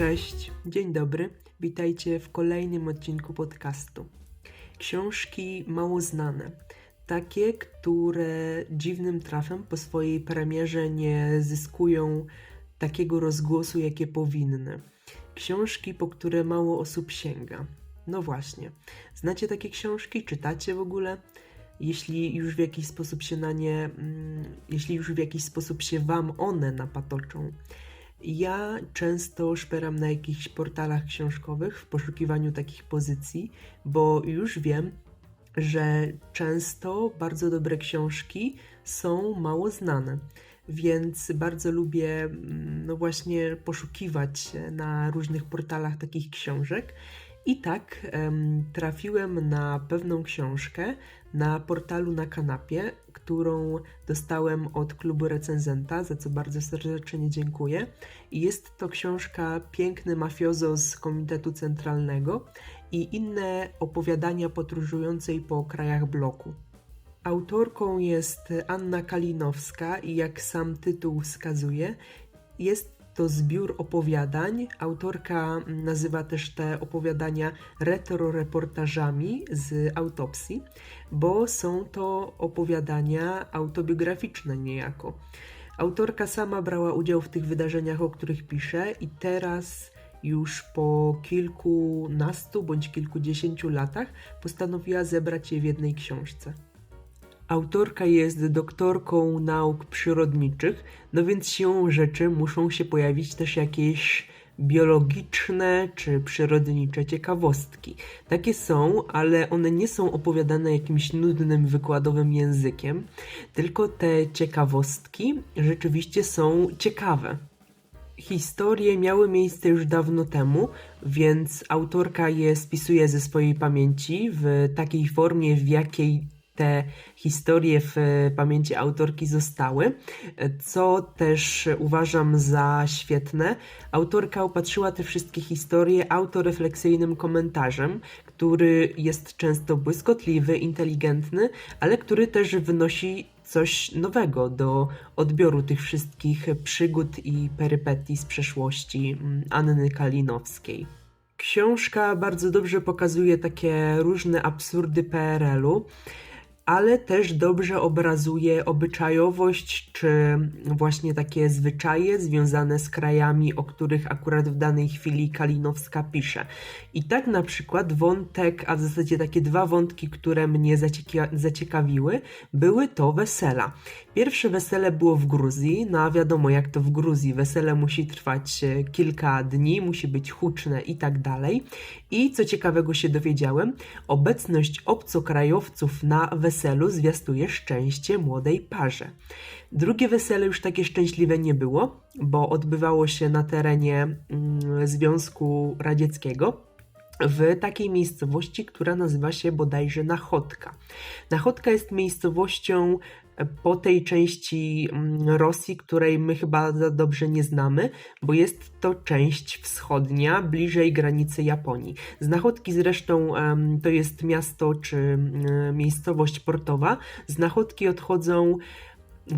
Cześć, dzień dobry. Witajcie w kolejnym odcinku podcastu. Książki mało znane. Takie, które dziwnym trafem po swojej premierze nie zyskują takiego rozgłosu, jakie powinny. Książki, po które mało osób sięga. No właśnie. Znacie takie książki? Czytacie w ogóle? Jeśli już w jakiś sposób się na nie, mm, jeśli już w jakiś sposób się Wam one napatoczą, ja często szperam na jakichś portalach książkowych w poszukiwaniu takich pozycji, bo już wiem, że często bardzo dobre książki są mało znane. Więc bardzo lubię, mm, no właśnie, poszukiwać na różnych portalach takich książek. I tak em, trafiłem na pewną książkę na portalu na kanapie, którą dostałem od klubu recenzenta, za co bardzo serdecznie dziękuję. Jest to książka Piękny mafiozo z Komitetu Centralnego i inne opowiadania podróżującej po krajach bloku. Autorką jest Anna Kalinowska i jak sam tytuł wskazuje, jest to zbiór opowiadań. Autorka nazywa też te opowiadania retroreportażami z autopsji, bo są to opowiadania autobiograficzne niejako. Autorka sama brała udział w tych wydarzeniach, o których pisze, i teraz już po kilkunastu bądź kilkudziesięciu latach postanowiła zebrać je w jednej książce. Autorka jest doktorką nauk przyrodniczych, no więc siłą rzeczy muszą się pojawić też jakieś biologiczne czy przyrodnicze ciekawostki. Takie są, ale one nie są opowiadane jakimś nudnym, wykładowym językiem, tylko te ciekawostki rzeczywiście są ciekawe. Historie miały miejsce już dawno temu, więc autorka je spisuje ze swojej pamięci w takiej formie, w jakiej te historie w pamięci autorki zostały, co też uważam za świetne. Autorka opatrzyła te wszystkie historie autorefleksyjnym komentarzem, który jest często błyskotliwy, inteligentny, ale który też wnosi coś nowego do odbioru tych wszystkich przygód i perypetii z przeszłości mm, Anny Kalinowskiej. Książka bardzo dobrze pokazuje takie różne absurdy PRL-u ale też dobrze obrazuje obyczajowość czy właśnie takie zwyczaje związane z krajami, o których akurat w danej chwili Kalinowska pisze. I tak na przykład wątek, a w zasadzie takie dwa wątki, które mnie zacieka zaciekawiły, były to wesela. Pierwsze wesele było w Gruzji, no a wiadomo jak to w Gruzji, wesele musi trwać e, kilka dni, musi być huczne i tak dalej. I co ciekawego się dowiedziałem, obecność obcokrajowców na weselu zwiastuje szczęście młodej parze. Drugie wesele już takie szczęśliwe nie było, bo odbywało się na terenie mm, Związku Radzieckiego w takiej miejscowości, która nazywa się bodajże Nachodka. Nachodka jest miejscowością po tej części mm, Rosji, której my chyba za dobrze nie znamy, bo jest to część wschodnia, bliżej granicy Japonii. Z Nachodki zresztą to jest miasto czy mm, miejscowość portowa. Z Nachodki odchodzą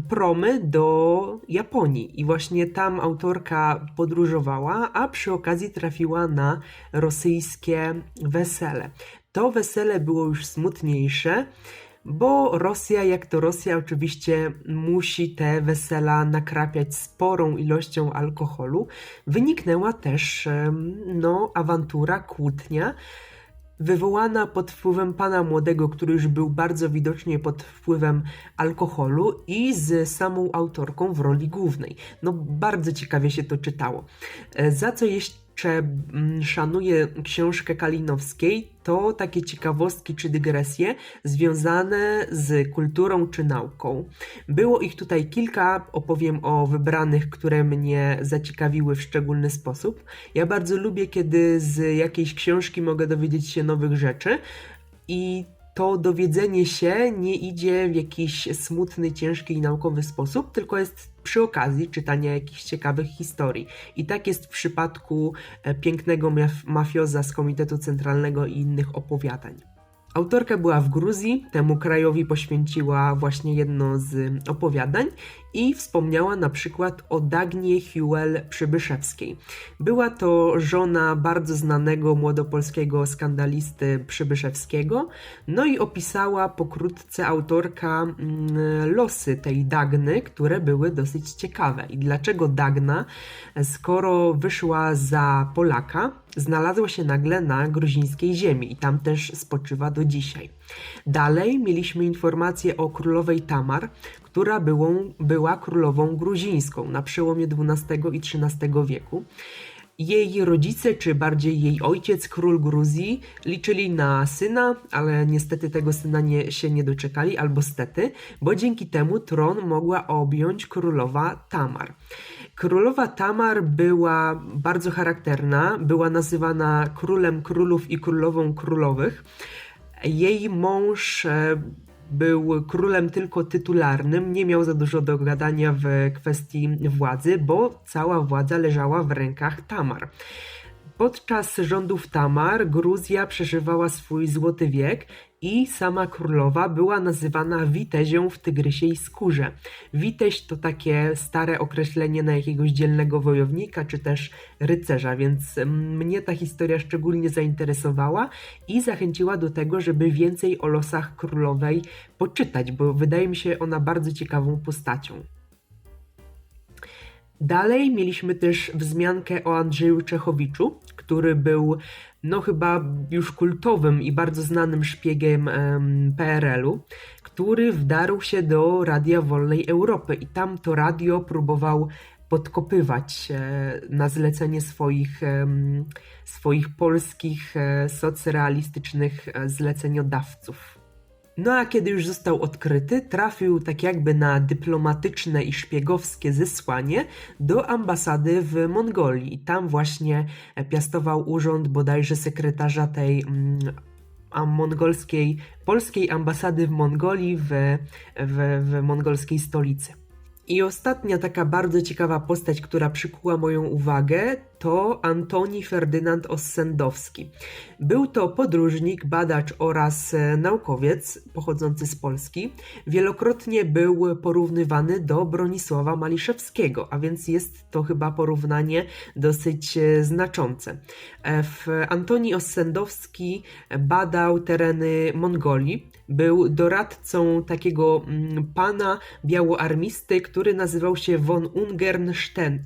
promy do Japonii i właśnie tam autorka podróżowała, a przy okazji trafiła na rosyjskie wesele. To wesele było już smutniejsze, bo Rosja, jak to Rosja, oczywiście musi te wesela nakrapiać sporą ilością alkoholu. Wyniknęła też no, awantura, kłótnia wywołana pod wpływem pana młodego, który już był bardzo widocznie pod wpływem alkoholu i z samą autorką w roli głównej. No bardzo ciekawie się to czytało. E, za co Mm, szanuję książkę Kalinowskiej, to takie ciekawostki czy dygresje związane z kulturą czy nauką. Było ich tutaj kilka, opowiem o wybranych, które mnie zaciekawiły w szczególny sposób. Ja bardzo lubię, kiedy z jakiejś książki mogę dowiedzieć się nowych rzeczy i to dowiedzenie się nie idzie w jakiś smutny, ciężki i naukowy sposób, tylko jest przy okazji czytania jakichś ciekawych historii. I tak jest w przypadku e, pięknego mafioza z Komitetu Centralnego i innych opowiadań. Autorka była w Gruzji, temu krajowi poświęciła właśnie jedno z opowiadań i wspomniała na przykład o Dagnie Hewell Przybyszewskiej. Była to żona bardzo znanego młodopolskiego skandalisty Przybyszewskiego, no i opisała pokrótce autorka mm, losy tej Dagny, które były dosyć ciekawe. I dlaczego Dagna, skoro wyszła za Polaka, znalazła się nagle na gruzińskiej ziemi i tam też spoczywa do dzisiaj. Dalej mieliśmy informację o królowej Tamar, która byłą, była królową gruzińską na przełomie XII i XIII wieku. Jej rodzice, czy bardziej jej ojciec, król Gruzji, liczyli na syna, ale niestety tego syna nie, się nie doczekali, albo stety, bo dzięki temu tron mogła objąć królowa Tamar. Królowa Tamar była bardzo charakterna, była nazywana królem królów i królową królowych. Jej mąż e, był królem tylko tytularnym, nie miał za dużo do gadania w kwestii władzy, bo cała władza leżała w rękach Tamar. Podczas rządów Tamar Gruzja przeżywała swój złoty wiek i sama królowa była nazywana witezią w tygrysiej skórze. Witeź to takie stare określenie na jakiegoś dzielnego wojownika czy też rycerza, więc mm, mnie ta historia szczególnie zainteresowała i zachęciła do tego, żeby więcej o losach królowej poczytać, bo wydaje mi się ona bardzo ciekawą postacią. Dalej mieliśmy też wzmiankę o Andrzeju Czechowiczu, który był no chyba już kultowym i bardzo znanym szpiegiem em, PRL-u, który wdarł się do Radia Wolnej Europy i tam to radio próbował podkopywać e, na zlecenie swoich, swoich polskich e, socrealistycznych e, zleceniodawców. No a kiedy już został odkryty, trafił tak jakby na dyplomatyczne i szpiegowskie zesłanie do ambasady w Mongolii. Tam właśnie piastował urząd bodajże sekretarza tej mm, mongolskiej, polskiej ambasady w Mongolii w, w, w mongolskiej stolicy. I ostatnia taka bardzo ciekawa postać, która przykuła moją uwagę, to Antoni Ferdynand Ossendowski. Był to podróżnik, badacz oraz e, naukowiec pochodzący z Polski. Wielokrotnie był porównywany do Bronisława Maliszewskiego, a więc jest to chyba porównanie dosyć e, znaczące. E, Antoni Ossendowski badał tereny Mongolii, był doradcą takiego mm, pana białoarmisty, który nazywał się von Ungern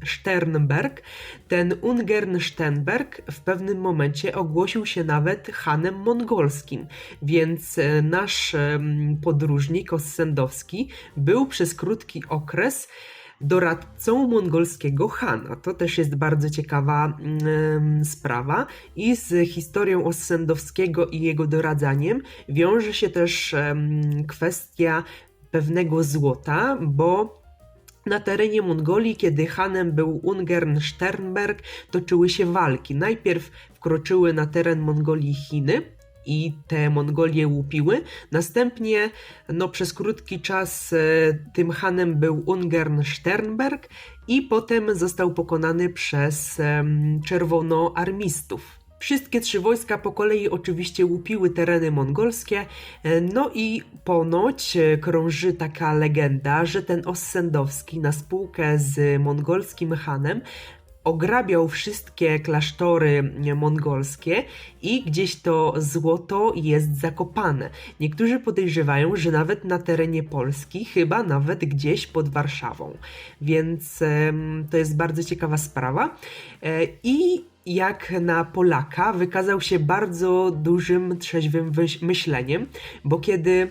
Sternberg. Ten Ungern Sternberg w pewnym momencie ogłosił się nawet hanem mongolskim, więc e, nasz podróżnik Ossendowski był przez krótki okres doradcą mongolskiego Hana. To też jest bardzo ciekawa mm, sprawa i z historią Ossendowskiego i jego doradzaniem wiąże się też kwestia pewnego złota, bo na terenie Mongolii, kiedy hanem był Ungern Sternberg, toczyły się walki. Najpierw wkroczyły na teren Mongolii Chiny, i te Mongolie łupiły. Następnie no, przez krótki czas e, tym hanem był Ungern Sternberg i potem został pokonany przez czerwonoarmistów. Wszystkie trzy wojska po kolei oczywiście łupiły tereny mongolskie, e, no i ponoć e, krąży taka legenda, że ten Ossendowski na spółkę z mongolskim hanem ograbiał wszystkie klasztory mongolskie i gdzieś to złoto jest zakopane. Niektórzy podejrzewają, że nawet na terenie Polski, chyba nawet gdzieś pod Warszawą. Więc to jest bardzo ciekawa sprawa. E, I jak na Polaka wykazał się bardzo dużym, trzeźwym myśleniem, bo kiedy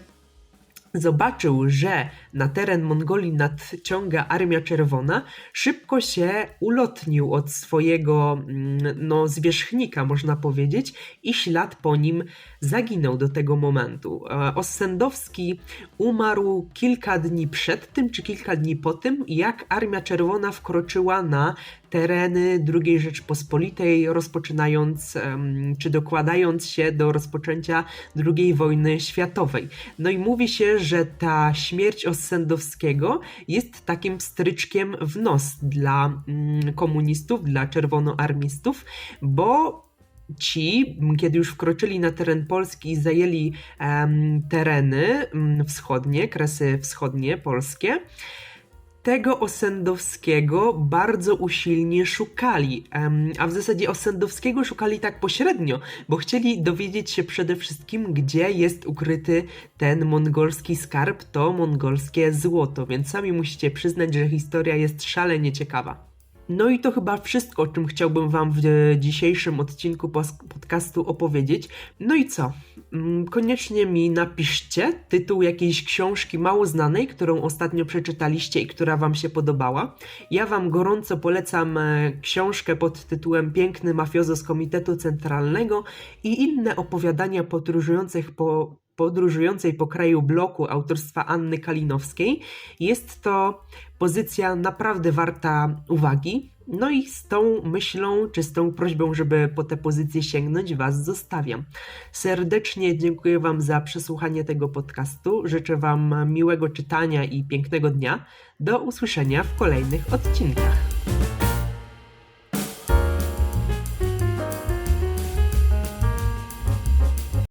zobaczył, że na teren Mongolii nadciąga Armia Czerwona, szybko się ulotnił od swojego mm, no, zwierzchnika, można powiedzieć, i ślad po nim zaginął do tego momentu. E, Ossendowski umarł kilka dni przed tym, czy kilka dni po tym, jak Armia Czerwona wkroczyła na tereny II Rzeczpospolitej, rozpoczynając czy dokładając się do rozpoczęcia II wojny światowej. No i mówi się, że ta śmierć Ossendowskiego jest takim stryczkiem w nos dla mm, komunistów, dla czerwonoarmistów, bo ci, kiedy już wkroczyli na teren Polski i zajęli tereny m, wschodnie, kresy wschodnie polskie, tego Osendowskiego bardzo usilnie szukali, a w zasadzie Osendowskiego szukali tak pośrednio, bo chcieli dowiedzieć się przede wszystkim, gdzie jest ukryty ten mongolski skarb, to mongolskie złoto, więc sami musicie przyznać, że historia jest szalenie ciekawa. No i to chyba wszystko, o czym chciałbym Wam w dzisiejszym odcinku podcastu opowiedzieć. No i co? Mm, Koniecznie mi napiszcie tytuł jakiejś książki mało znanej, którą ostatnio przeczytaliście i która Wam się podobała. Ja Wam gorąco polecam e, książkę pod tytułem Piękny mafiozo z Komitetu Centralnego i inne opowiadania podróżujących po podróżującej po kraju bloku autorstwa Anny Kalinowskiej. Jest to pozycja naprawdę warta uwagi. No i z tą myślą, czy z tą prośbą, żeby po tę pozycję sięgnąć, Was zostawiam. Serdecznie dziękuję Wam za przesłuchanie tego podcastu. Życzę Wam miłego czytania i pięknego dnia. Do usłyszenia w kolejnych odcinkach.